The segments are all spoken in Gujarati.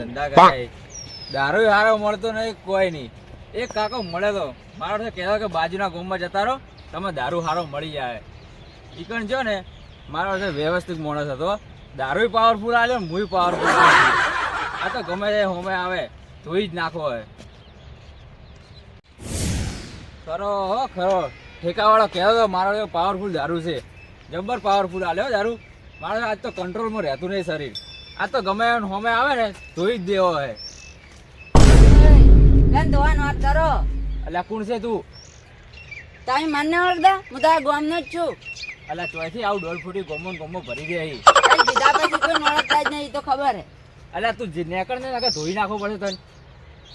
ધંધા કરે દારૂ હારો મળતો નહીં કોઈ નહીં. એક કાકો મળે તો મારો તો કહેતો કે બાજુના ગામમાં જતા રહો તમે દારૂ હારો મળી જાય. ઈકણ જો ને મારો છે વ્યવસ્થિત માણસ હતો. દારૂ પાવરફુલ આવ્યો ને મુય પાવરફુલ આ તો ગમે તે હોમે આવે ધોઈ જ નાખો હોય ખરો હો ખરો. ઠેકાવાળો કહેતો હતો મારો પાવરફુલ દારૂ છે. જબ્બર પાવરફુલ આલ્યો દારૂ. મારો આજ તો કંટ્રોલમાં રહેતું નહીં શરીર. આ તો ગમે એમ હોમે આવે ને ધોઈ જ દેવો હે. ગન ધોવાનો વાત કરો અલ્યા કોણ છે તું? તમે મને ઓળખતા? હું તારા ગામનો જ છું. અલ્યા ચોથી આવું દોઢ ફૂટી ગોમો ગોમો ભરી દે અહીં. દીધા પછી કોઈ ઓળખતા જ નહીં તો ખબર હે. અલ્યા તું જે નેકળ ને નાખે ધોઈ નાખવો પડે તને.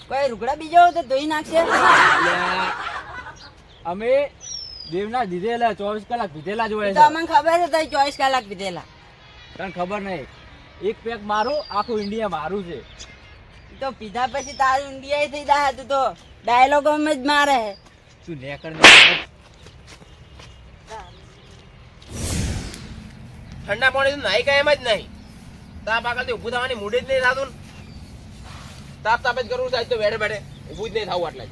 કોઈ રૂકડા બીજો હોય તો ધોઈ નાખશે. અમે દેવના દીધેલા ચોવીસ કલાક પીધેલા જ હોય અમને ખબર છે ચોવીસ કલાક પીધેલા. તને ખબર નહીં. એક પેક મારું આખું ઇન્ડિયા મારું છે. તો પીધા પછી તારું ઇન્ડિયા થઈ જાય તું તો ડાયલોગ જ મારે. હે તું નેકળ. ને ઠંડા પાણી તો નાઈ કાંઈ એમ જ નહીં. તાપ આગળથી ઊભું થવાની મૂડી જ નહીં થતું તાપ તાપ જ કરવું સાહેબ તો વેડે બેઠે ઊભું જ નહીં થવું આટલા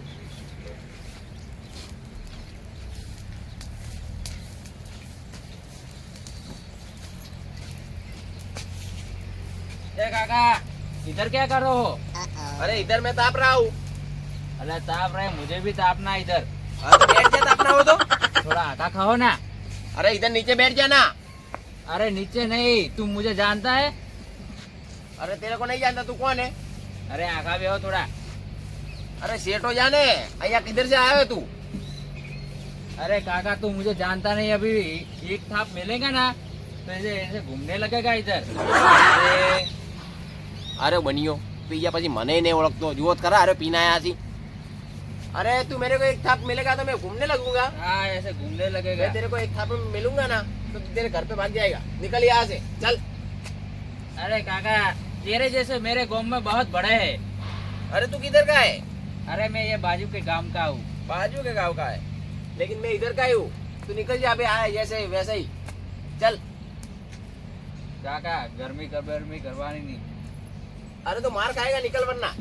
अरे काका इधर क्या कर रहे हो? अरे इधर मैं ताप रहा हूँ। अरे ताप रहे मुझे भी तापना इधर। अरे बैठ जा तापना हो तो। थोड़ा आटा खाओ ना। अरे इधर नीचे बैठ जाना। अरे नीचे नहीं तुम मुझे जानता है। अरे तेरे को नहीं जानता तू कौन है? अरे आखा भी हो थोड़ा। अरे सेठ हो जाने। भैया किधर से आया है तू? अरे काका तू मुझे जानता नहीं अभी एक थाप मिलेगा ना? तो ऐसे ऐसे घूमने लगेगा इधर। અરે અરે બનિયો પીયા પછી મને નહીં ઓળખતો જુઓ તો ખરા અરે પીને આયા છી अरे तू मेरे को एक थाप मिलेगा तो मैं घूमने लगूंगा हाँ ऐसे घूमने मैं लगेगा तेरे को एक थाप में मिलूंगा ना तो तू तेरे घर पे भाग जाएगा निकल यहाँ से चल अरे काका तेरे जैसे मेरे गांव में बहुत बड़े हैं अरे तू किधर का है अरे मैं ये बाजू के गांव का हूँ बाजू के गांव का है लेकिन मैं इधर का ही हूँ तू निकल जा अभी आया जैसे वैसे ही चल काका गर्मी कर गर्मी करवानी नहीं અરે તો માર ખાયેગા નિકલવરના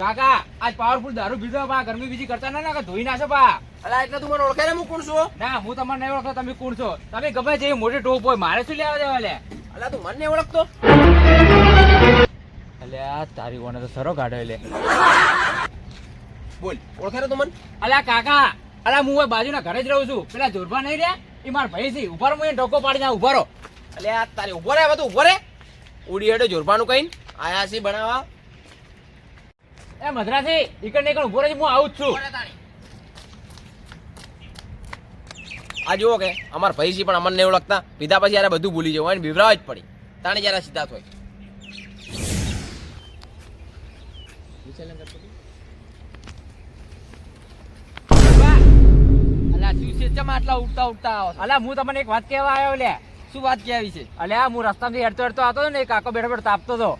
કાકા આજ પાવરફુલ દારૂ પીધો પા ગરમી બીજી કરતા ના ના ધોઈ નાખો પા અલા એટલે તું મને ઓળખે હું કોણ છું? ના હું તમને નહીં ઓળખતો તમે કોણ છો? તમે ગમે જે મોટી ટોપ હોય મારે શું લેવા દેવા લે? અલા તું મને નહીં ઓળખતો. અલ્યા તારી ઓને તો સરો ગાડો લે. બોલ ઓળખે તું મને? અલા કાકા અલા હું બાજુના ઘરે જ રહું છું. પેલા જોરબા નહીં રે એ માર ભાઈ છે ઉભારો હું એ ઢોકો પાડીને ઉભારો અલ્યા તારી ઊભો રહે હવે ઊભો રે. ઉડી હેડે જોરબાનું કઈ આયા છી બનાવવા એ મદ્રાસી ઈકડ ને ઈકડ ઊભો રહી હું આવું જ છું. આ જુઓ કે અમાર ભાઈ છે પણ અમને નહીં ઓળખતા પીધા પછી યાર બધું ભૂલી જવું હોય ને બિવરાવ જ પડી. તાણે જરા સીધા થાય. અલા શું છે ચમ આટલા ઉઠતા ઉઠતા આવો અલા હું તમને એક વાત કહેવા આવ્યો લે શું વાત કહેવી છે? અલ્યા હું રસ્તામાંથી હેડતો હેડતો આવતો ને એક કાકો બેઠો બેઠો તાપતો હતો.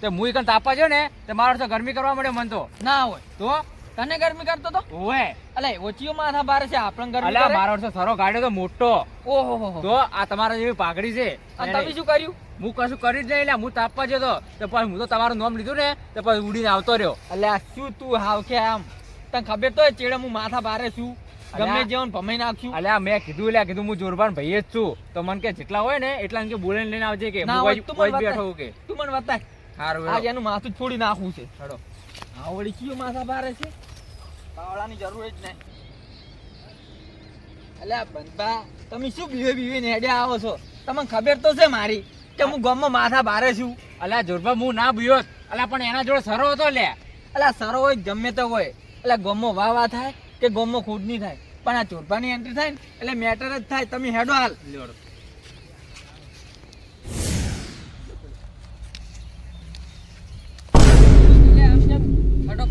તે હું ઈકન તાપવા છે ને તે મારો તો ગરમી કરવા માટે મન તો. ના હોય. તો? તને ગરમી કરતો તો? ઓય અલે ઓચીઓ માથા બાર છે આપણ ગરમી અલે મારો તો સરો ગાડ્યો તો મોટો. ઓહો. તો આ તમારા જેવી પાઘડી છે. અને તમે શું કર્યું? હું કશું કરી જ નહીં એટલે હું તાપવા જતો તો. પછી હું તો તમારું નામ લીધું ને તો પછી ઉડીને આવતો રહ્યો. અલ્યા શું તું હાવ કે આમ? તને ખબર તો ચેડે હું માથા બારે છું? ગમે. જેવું ભમાઈ નાખ્યું. અલ્યા મેં કીધું એટલે કીધું હું જોરબાન ભાઈ જ છું. તો મને કે જેટલા હોય ને એટલા કે બોલે લઈને આવજે કે હું બેઠો કે. તું મને બતાય સારું આજ એનું માથું જ નાખવું છે. હેડો. આ વળી કયો માથા બારે છે? પાવડાની જરૂર જ નહીં. અલ્યા બંધા તમે શું બીવે બીવે ને હેડ્યા આવો છો? તમને ખબર તો છે મારી કે હું ગામમાં માથા બારે છું. અલ્યા જોરબા હું ના બીયો અલ્યા પણ એના જોડે સરો હતો લે. અલા સરો હોય ગમે તો હોય. એટલે ગમો વાહ વાહ થાય કે ગમો ખોટ નહીં થાય? પણ આ ચોરપાની એન્ટ્રી થાય ને એટલે મેટર જ થાય તમે હેડો હાલ.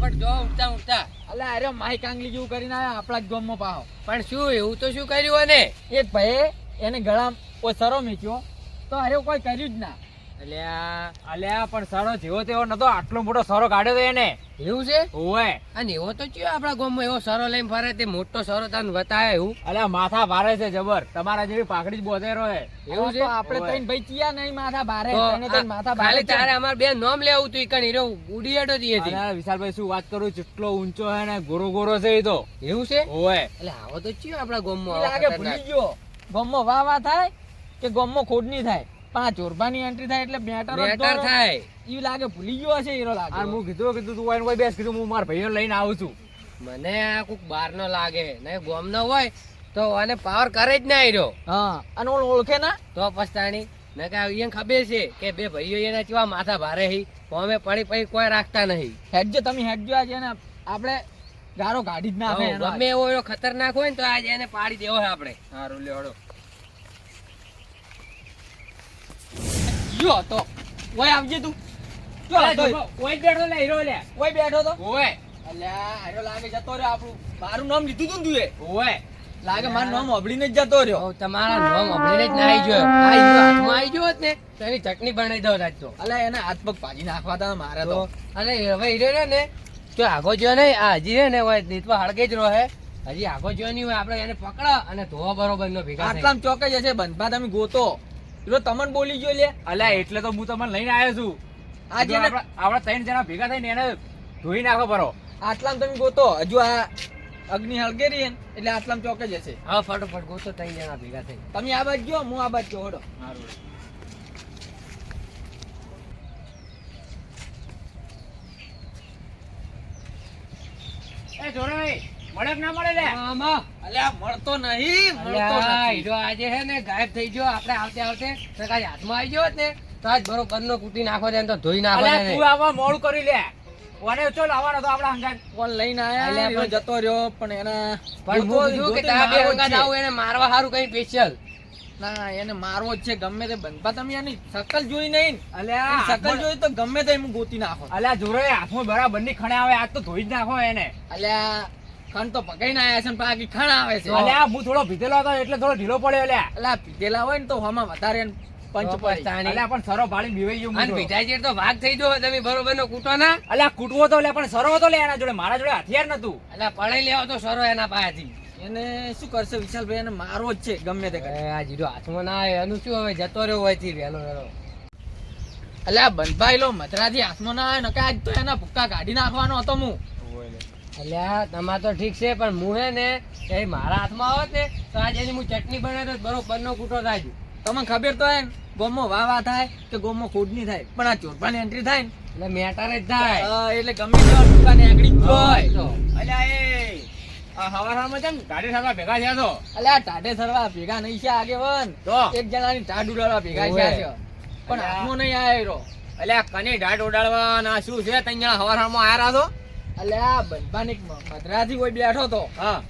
ફટોફટ જો ઉઠતા ઉઠતા અલે અરે માઈક કાંગલી જેવું કરીને આવ્યા આપણા જ ગામમાં પાહો. પણ શું એવું તો શું કર્યું અને? એક ભાઈ એને ગળા કોઈ સરો મેચ્યો. તો અરે કોઈ કર્યું જ ના. અલ્યા અલ્યા પણ સરો જેવો તેવો નતો. આટલો મોટો સરો કાઢ્યો તો એને. એવું છે? અને એવો તો ચિયો આપણા ગામમાં એવો સરો લઈને ફરે? તે મોટો સરો તને બતાવે એવું. અલ્યા માથા ભારે છે જબર. તમારા જેવી પાકડી જ બોધેરો હે. એવું છે? આપણે ઓય. ભાઈ ચિયા નહીં માથા બારે તો તઈને તઈને માથા બારે ખાલી તારે અમાર બે નામ લેવું તું ઈકણ હીરો ઉડી અને વિશાલભાઈ શું વાત કરું? કેટલો ઊંચો હે ને ગોરો ગોરો છે એ તો. એવું છે? ઓય એટલે આવો તો ચિયો આપણા ગામમાં માં લાગે ભૂલી ગયો. ગોમમાં વાહ વાહ થાય કે ગોમમાં ખોડની થાય? પણ આ એન્ટ્રી થાય એટલે બેટર બેટર થાય. ઈ લાગે ભૂલી ગયો હશે હીરો લાગે. અને હું કીધું કીધું તું આઈને કોઈ બેસ કીધું હું મારા ભાઈઓ લઈને આવું છું. મને આ કોક બાર નો લાગે. ને ગોમ નો હોય તો આને પાવર કરે જ ના હીરો હા અને ઓલો ઓળખે ના? તો પસ્તાણી ને કે એને ખબર છે કે બે ભાઈઓ એના કેવા માથા ભારે હી. અમે પડી પડી કોઈ રાખતા નહીં. હેડજો તમે હેડજો આજે ને આપણે ગારો કાઢી જ ના ગમે એવો એવો ખતરનાક હોય ને તો આજે એને પાડી દેવો છે આપણે. સારું લ્યો યો તો ઓય આવજે તું. જો તો ઓય બેઠો લે હીરો લે. ઓય બેઠો તો. ઓય. અલ્યા હીરો લાગે જતો રહ્યો આપણું. મારું નામ લીધું તું ને તું એ. લાગે મારું નામ અભડીને જ જતો રહ્યો. તમારા નામ અભળીને જ નાઈ ગયો. આ હીરો હાથમાં આવી ગયો ને તેની ચટણી બનાવી દો આજ તો. અલ્યા એને હાથ પગ ભાજી નાખવા તા મારે તો. અને હવે હીરો રહ્યો ને તો આગો જો નહીં આ હજી રે ને હોય નીતવા હળગે જ રહે હજી આગો જો નહીં હોય આપણે એને પકડા અને ધોવા બરોબર નો ભેગા આટલા આટલામ ચોકે જશે બંધા તમે ગોતો. હીરો તમને બોલી ગયો લે. અલ્યા એટલે તો હું તમને લઈને આવ્યો છું. આ જેને આપણા ત્રણ જણા ભેગા થઈને એને ધોઈ નાખો બરો આટલામ તમે ગોતો. હજુ આ અગ્નિ હળગેરી એટલે આટલામ ચોકે જશે. હા ફટોફટ ગોતો ત્રણ જણા ભેગા થઈ તમે આ બાજુ ગયો હું આ બાજુ ગયો હડો. એ જોરાભાઈ મળે કે ના મળે લે? આમાં અલ્યા મળતો નહીં મળતો નથી. હીરો આજે હે ને ગાયબ થઈ ગયો. આપણે આવતે આવતે તો હાથમાં આવી ગયો ને તો આજ બરોબર નો કૂટી નાખો દે તો ધોઈ નાખો દે તું આમાં મોડું કરી લે. ઓને ચો લાવવાનો તો આપણા હંગાત. ફોન લઈને આયા? અલ્યા, જતો રહ્યો પણ એના પણ હું કીધું કે ગોતો બે મારવો એને સારું કઈ સ્પેશિયલ ના એને મારવો જ છે ગમે તે બંધા તમે એની શકલ જોઈ નહીં. અલ્યા શકલ જોઈ તો ગમે તે એમ ગોતી નાખો. અલ્યા જોરે હાથમાં બરાબરની ખણે આવે આ તો ધોઈ જ નાખો એને. અલ્યા ખણ તો પકાઈને આવ્યા છે પણ આખી ખાણ આવે છે. અલ્યા હું થોડો ભીતેલો હતો એટલે થોડો ઢીલો પડ્યો અલ્યા. અલ્યા ભીતેલા હોય ને તો હવામાં વધારે પંચ પસ્તાણી. અલ્યા પણ સરો ભાળી બીવાઈ ગયો અને તો. તો ભાગ થઈ ગયો તમે બરોબર નો કૂટો ના. અલ્યા કૂટવો તો લે પણ સરો હતો લે એના જોડે. મારા જોડે હથિયાર નતું. એટલે પડાઈ લેવો તો સરો એના પાસેથી. એને શું કરશે વિશાલભાઈ? એને મારવો જ છે ગમે તે કરે. આ જીડો હાથમાં ના આવે. એનું શું હવે? જતો રહ્યો હોયથી વહેલો વહેલો. અલ્યા બંધભાઈ લો મધરાથી હાથમાં ના આવે નકા આજ તો એના ભૂક્કા કાઢી નાખવાનો હતો હું. અલ્યા તમારે તો ઠીક છે પણ હું હે ને એ મારા હાથમાં આવે ને તો આજે એની હું ચટણી બનાવી તો બરોબર નો કૂટો થાય છે. તમને ખબર તો હે ગોમો વાહ વાહ થાય કે ગોમમાં ખોડની થાય પણ આ ચોરપાની એન્ટ્રી થાય ને. એટલે મેટર જ થાય. એટલે ગમે તો દુકાને આગળી તો. અલ્યા એ આ હવાર હવારમાં જેમ ગાડી ભેગા થયા છો? અલ્યા ટાઢે સરવા ભેગા નહીં છે આગેવન તો? એક જણાની ટાઢ ઉડાડવા ભેગા. થયા છે. પણ. હાથમાં નહીં આવ્યો. અલ્યા કને ઢાઢ ઉડાડવા ના શું છે? હવાર હવારમાં આયા છો? અલ્યા બંધાનિક મદ્રાસી કોઈ બેઠો તો. હા.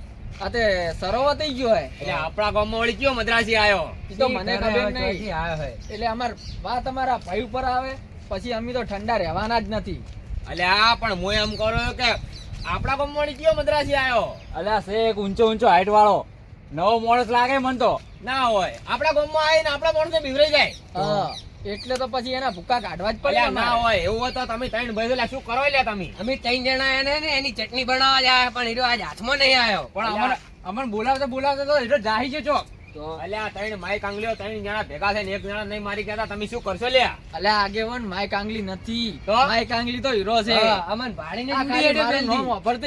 આ તે સરોવર થઈ ગયો હે. એટલે આપણા ગામમાં વળી કયો મદ્રાસી આયો? ઈ તો મને ખબર નહીં. આવ્યો હોય? એટલે અમાર વાત અમારા ભાઈ ઉપર આવે પછી અમે તો ઠંડા રહેવાના જ નથી. અલ્યા પણ હું એમ કરો કે આપણા ગામમાં વળી કયો મદ્રાસી આવ્યો અલ્યા શેક ઊંચો ઊંચો હાઈટ વાળો. નવો માણસ લાગે મન તો. ના હોય. આપણા ગામમાં આવીને આપણા માણસો બિગડી જાય. હા. એટલે તો પછી એના ભૂકા કાઢવા જ પડે ના હોય એવું હોય તો તમે ત્રણ ભાઈ એટલે શું કરો લે તમે? અમે ત્રણ જણા એને ને એની ચટણી બનાવવા જાય પણ હીરો આજ હાથમાં નહીં આવ્યો. પણ અમર અમર બોલાવતો બોલાવતો તો એટલો જાહી છે ચોક તો? અલ્યા ત્રણ માઈક આંગલીઓ ત્રણ જણા ભેગા થઈને એક જણા નહીં મારી ગયા તમે શું કરશો લ્યા? અલ્યા આગેવન માઈક આંગલી નથી. તો? માઈક આંગલી તો હીરો છે. અમન ભાડીને જ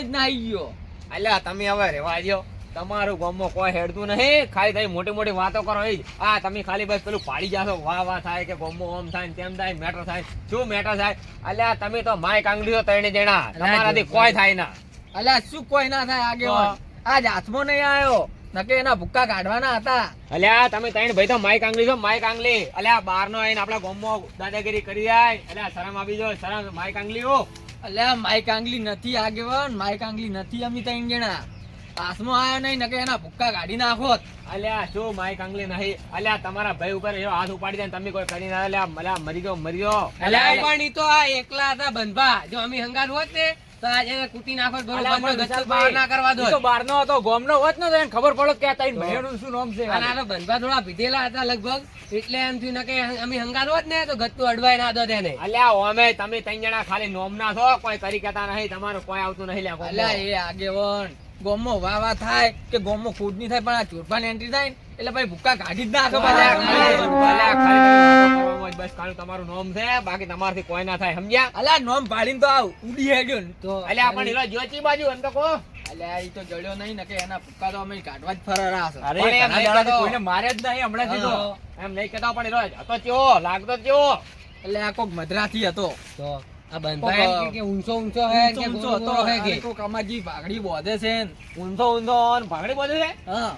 ના આવી ગયો. અલ્યા તમે હવે રેવા દો તમારું ગામમાં કોઈ હેડતું નહીં. ખાલી તમે મોટી મોટી વાતો કરો એ આ તમે ખાલી બસ પેલું પાડી જાશો. વાહ વાહ થાય કે ગામમાં ઓમ થાય ને તેમ થાય મેટર થાય. શું મેટર થાય? અલ્યા તમે તો માય કાંગડી છો ત્રણે જણા. તમારાથી કોઈ થાય ના. અલ્યા શું કોઈ ના થાય આગે આજ હાથમાં નહીં આવ્યો. નકે એના ભૂક્કા કાઢવાના હતા. અલ્યા તમે ત્રણ ભાઈ તો માઈક આંગલી છો માઈક આંગલી અલ્યા બાર નો આવીને આપણા ગામમાં દાદાગીરી કરી જાય અલ્યા શરમ આવી જો શરમ. માઈક આંગલી હો અલ્યા માઈક આંગલી નથી આગેવાન. માઈક આંગલી નથી અમે ત્રણ જણા. હાથમાં આવ્યા નહીં નકે એના ભૂક્કા કાઢી નાખોત અલ્યા શું માઈક આંગલી નહીં? અલ્યા તમારા ભાઈ ઉપર એવો હાથ ઉપાડી દે તમે કોઈ કરી ના અલ્યા મલા મરી ગયો મરી ગયો. અલ્યા પણ ઈ તો આ એકલા હતા બંધા જો અમે હંગાર હોત ને તો આજે કૂટી નાખો બરોબર બહાર ના કરવા દો. તો બહારનો હતો ગોમનો હોત ને તો એને ખબર પડત કે આ ત્રણ ભાઈઓનું શું નામ છે. અને આ તો બંધા થોડા પીધેલા હતા લગભગ. એટલે એમ થયું નકે અમે હંગાત હોત ને તો ગત્તુ અડવાય ના દો તેને અલ્યા ઓમે તમે ત્રણ જણા ખાલી નોમ ના છો કોઈ કરી કેતા નહીં તમારું કોઈ આવતું નહીં લ્યા અલ્યા એ આગેવન. ગોમમાં વાહ વાહ થાય કે ગોમો ખોટ નહીં થાય પણ આ ચોરફાન એન્ટ્રી થાય ને એટલે ભાઈ ભૂક્કા કાઢી જ નાખો બસ ખાલી તમારું નોમ છે બાકી તમારથી કોઈ ના થાય સમજ્યા? અલ્યા નોમ પાડીને તો આવ ઉડી હેડ્યો ને. તો અલ્યા પણ એલો જો બાજુ એમ તો કો અલ્યા ઈ તો જડ્યો નહીં ને કે એના ભૂક્કા તો અમે કાઢવા જ ફરરા છે અરે. કોઈને મારે જ નહીં હમણાંથી તો. એમ નહીં કહેતા પણ એલો હતો ચો લાગતો ચો એટલે આ કોક મધરાથી હતો. તો આ બંધા કે- કે ઊંચો ઊંચો હે કે ઊંચો હે કે? અને ભાગડી બોધે છે ને. ઊંધો ઊંધો ને ભાગડી બોલે છે? હા.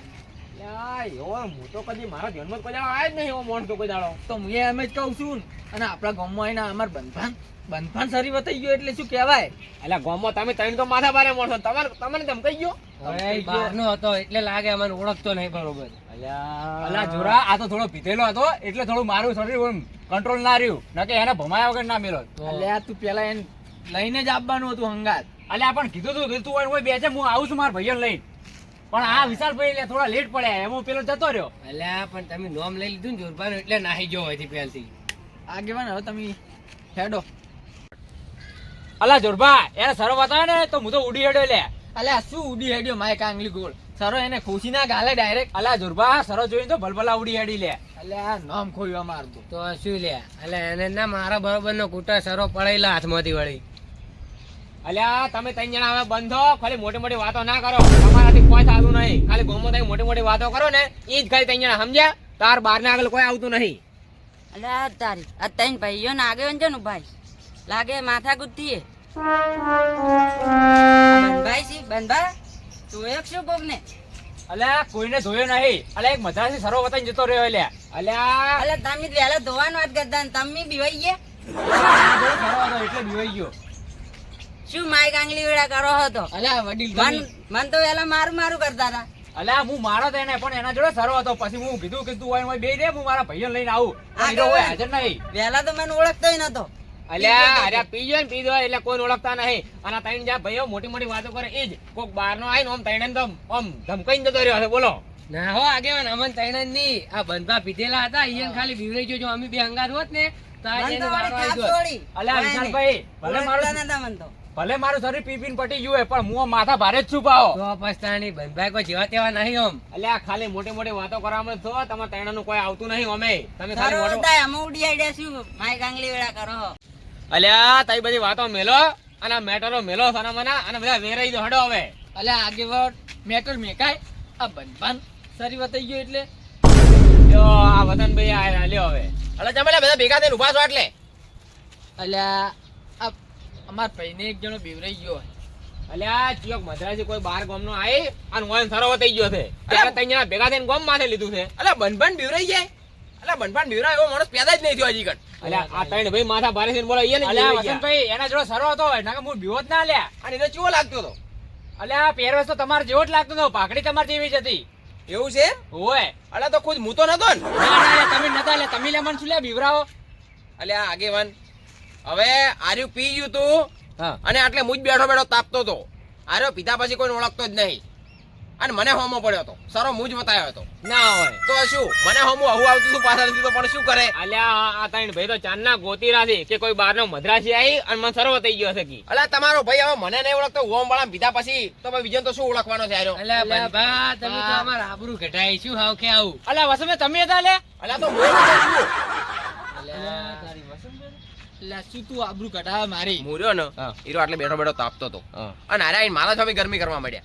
તો કદી મારા જન્મ કોઈ દાડો જ નહીં માણસ તો કોઈ દાડો. તો હું એમ જ કહું છું અને આપણા ગામમાં આવીને અમાર બંધાન બંધાન સરી વતાઈ ગયો એટલે શું કહેવાય? એટલે ગામમાં તમે ત્રણ તો માથા ભારે માણસો તમારે તમને તેમ કહી ગયો બહારનો હતો એટલે લાગે અમને ઓળખતો નહીં બરોબર. અલા જોરા આ તો થોડો પીધેલો હતો એટલે થોડું મારું શરીર કંટ્રોલ ના રહ્યું. નકે એને ભમાયા વગર ના મેલો. અલ્યા તું પેલા એને લઈને જ આપવાનું હતું હંગાત. અલ્યા પણ કીધું તું તું હોય બે છે હું આવું છું મારા ભાઈ લઈને. પણ આ વિશાલભાઈ એટલે થોડા લેટ પડ્યા એમ પેલો જતો રહ્યો. અલ્યા પણ તમે નોમ લઈ લીધું ને જોરબાનું એટલે નાહી ગયો હોય પહેલથી. આગેવાન હવે તમે હેડો. અલા જોરબા એને સરો બતાવે ને તો હું તો ઉડી હેડ્યો લે. અલ્યા શું ઉડી હેડ્યો? માય કાંગલી ગોળ. સરો એને ખુશી ના ગાલે ડાયરેક્ટ અલા જુરબા સરો જોઈને તો ભલભલા ઉડી અડી લે. અલ્યા નામ ખોયું અમારું તો. શું લે? એટલે એને ના મારા બરોબર નો કૂટા સરો પડાયેલા હાથમાંથી વળી. અલ્યા તમે ત્રણ જણા હવે બંધો ખાલી મોટી મોટી વાતો ના કરો. તમારાથી કોઈ થતું નહીં. ખાલી ગોમો તમે મોટી મોટી વાતો કરો ને એ જ ખાલી ત્રણ જણા સમજ્યા? તાર બાર ને આગળ કોઈ આવતું નહીં. અલે આ તારી આ ત્રણ ભાઈઓ ને આગળ છે ને ભાઈ. લાગે માથા ગુત્તી બંધભાઈ છે બંધા શું કોક ને અલ્યા કોઈને ધોયો નહીં. અલ્યા એક મદ્રાસી સરો બતાવીને જતો રહ્યો લે અલ્યા અલ્યા તમે વહેલા ધોવાનું વાત કરતા તમે બીવાઈ ગયા એટલે બીવાઈ ગયો? શું માય કાંગલી વેળા કરો હતો અલ્યા વડીલ મન તો વહેલા મારું મારું કરતા હતા. અલ્યા હું મારો તો એને પણ એના જોડે સરો હતો. પછી હું કીધું કે તું હોય બે રે હું મારા ભાઈઓને લઈને આવું. હાજર નહીં. વહેલા તો મને ઓળખતોય નતો. અલ્યા અરે પીજો ને પીજો એટલે કોઈ ઓળખતા નહીં. અને ત્રણ જ્યાં ભાઈઓ મોટી મોટી વાતો કરે એ જ. કોક બહાર નો આવીને આમ ત્રણ તો આમ ધમકાઈને જતો રહ્યો છે બોલો. ના હો આગેવાન અમન તૈણ નહીં. આ બંધા પીધેલા હતા. ઈયન ખાલી બીવરાઈ ગયો અમે બે હંગાત હોત ને તો આજે મન વારો આવી થાપ અલ્યા વિશાલભાઈ ભલે મારું નતા મન તો ભલે મારું શરીર પી પીને પટી ગયું પણ હું માથા ભારે જ છુપાવો તો પસ્તાની કોઈ જેવા તેવા નહીં ઓમ અલ્યા ખાલી મોટી મોટી વાતો કરવામાં છો. તમારે તૈણા નું કોઈ આવતું નહીં અમે. તમે ખાલી અમે ઉડી આડ્યા શું માય કાંગલી વેળા કરો. અલ્યા તારી બધી વાતો મેલો અને મેટરો મેલો સના મના અને બધા વેરાઈ દો હડો હવે. અલ્યા આગેવાન મેટર મેકાય. આ બંધાન સરી વતાઈ ગયો એટલે. જો આ વતનભાઈ આ લ્યો હવે. અલ્યા તમે બધા ભેગા થઈને ઊભા છો એટલે. અલ્યા આ અમાર ભાઈને એક જણો બીવરાઈ ગયો અલ્યા ચિયોક મદ્રાસી કોઈ બાર ગામનો આઈ અને વાન સરોવર થઈ ગયો છે. ત્યારે જણા ભેગા થઈને ગોમ માથે લીધું છે. અલા બનભાન બીવરાઈ જાય. અલા બનભાન એવો માણસ પેદા જ નહીં થયો હજી કણ અલ્યા આ ત્રણ ભાઈ માથા ભારે થઈને બોલો ઈ ને અલ્યા વસંતભાઈ એના જોડે સરવ હતો નકર હું બીવો જ ના લ્યા. અને એને ચેવો લાગતો હતો? અલ્યા પહેરવેશ તો તમારે જેવો જ લાગતો હતો પાઘડી તમારે જેવી જ હતી. એવું છે? ઓય અલ્યા તો ખુદ હું તો નતો ને? તમે નતા લે તમે લે મને શું લે બીવરાવો? અલ્યા આગેવાન. હવે આર્યું પી ગયું તું અને આટલે મુજ બેઠો બેઠો તાપતો હતો આર્યો પીધા પછી કોઈ ઓળખતો જ નહીં. અને મને હોમો પડ્યો હતો. સરો મુજ બતાવ્યો હતો. ના હોય. તો શું? મને હોમો આવું આવતું હતું પાછળથી તો પણ શું કરે? અલ્યા આ- આ ત્રણ ભાઈ તો ચાંદના ગોતીરા છે કે કોઈ બારનો મદ્રાસી આવી અને મને સરોવર થઈ ગયો છે કી. અલ્યા તમારો ભાઈ હવે મને નહીં ઓળખતો હોમ વાળા પીધા પછી તો ભાઈ બીજાને તો શું ઓળખવાનો છે આર્યો અલ્યા બંધા તમે તો અમારા આબરૂ કઢાઈ શું હાવ કે આવું? અલ્યા વસમે તમે હતા લે? અલા તો હું અલ્યા અલ્યા શું તું આબરૂ કઢાવે મારી? મોર્યો ને. હીરો આટલે બેઠો બેઠો તાપતો હતો. અને અરે મારા છો ગરમી કરવા માંડ્યા.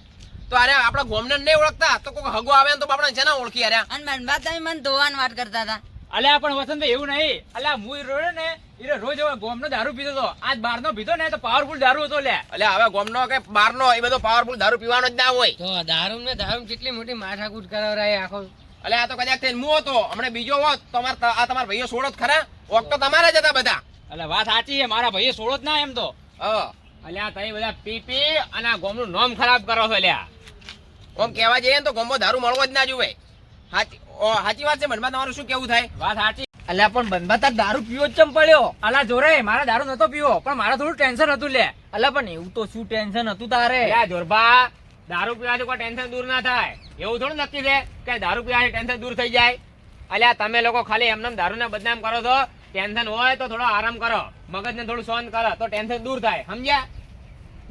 તો અરે આપણા ગોમને નહીં ઓળખતા તો કોઈ હગો આવે તો આપણે છે ઓળખી અરે. અને મનબા તમે મને ધોવાનું વાત કરતા હતા. અલ્યા પણ વસંત એવું નહીં. અલ્યા હું રોડે ને એટલે રોજ હવે ગોમનો દારૂ પીતો હતો. આજ બાર નો પીતો ને તો પાવરફુલ દારૂ હતો લે એટલે હવે ગોમનો કે બારનો એ બધો પાવરફુલ દારૂ પીવાનો જ ના હોય. તો દારૂ ને દારૂ કેટલી મોટી માથાકૂટ કરાવરાય આખો. એટલે આ તો કદાચ થઈને હું હતો. હમણાં બીજો હોત તમાર આ તમારા ભાઈઓ સોળો જ ખરા? ઓક તો તમારા જ હતા બધા. અલ્યા વાત સાચી છે મારા ભાઈએ સોળો જ ના એમ તો. હા. અલ્યા તમે બધા પી પી અને આ ગામનું નામ ખરાબ કરો છો લ્યા. આમ કહેવા જઈએ ને તો ગોમો દારૂ મળવો જ ના જુએ. સાચી વાત છે મનમાં તમારું શું કેવું થાય? વાત સાચી અલ્યા પણ બંધા તાર દારૂ પીવો જ ચમ પડ્યો? અલા જોરે મારે દારૂ નતો પીવો પણ મારે થોડું ટેન્શન હતું લે. અલ્યા પણ એવું તો શું ટેન્શન હતું તારે? જોરબા દારૂ પીવાથી કોઈ ટેન્શન દૂર ના થાય. એવું થોડું નક્કી છે કે દારૂ પીવાથી ટેન્શન દૂર થઈ જાય. અલ્યા તમે લોકો ખાલી એમને દારૂને બદનામ કરો છો. ટેન્શન હોય તો થોડો આરામ કરો. મગજને થોડું શાંત કરો તો ટેન્શન દૂર થાય. સમજ્યા?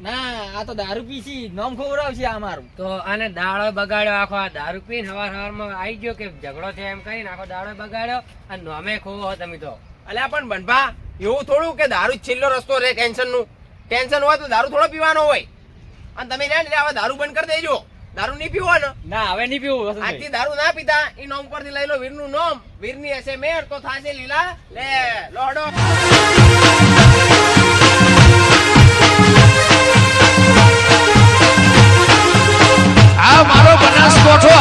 ના આ તો દારૂ પીસી નોમ ખવડાવશે આ મારું. તો આને દાડો બગાડ્યો. આખો આ દારૂ પીને હવાર હવારમાં આવી ગયો કે ઝઘડો છે એમ કરીને આખો દાડો બગાડ્યો. અને નોમે ખોવો હો તમે તો. અલ્યા પણ બનભા એવું થોડું કે દારૂ જ છેલ્લો રસ્તો રહે ટેન્શનનું ટેન્શન હોય તો દારૂ થોડો પીવાનો હોય. અને તમે રહ્યા ને હવે દારૂ બંધ કરી દેજો. દારૂ નહીં પીવો ને ના હવે નહીં પીવું. આજથી દારૂ ના પીતા. એ નોમ પરથી લઈ લો વીરનું નોમ. વીરની હશે મેર તો થાશે લીલા. લે લોડો મારો બનાસકોઠો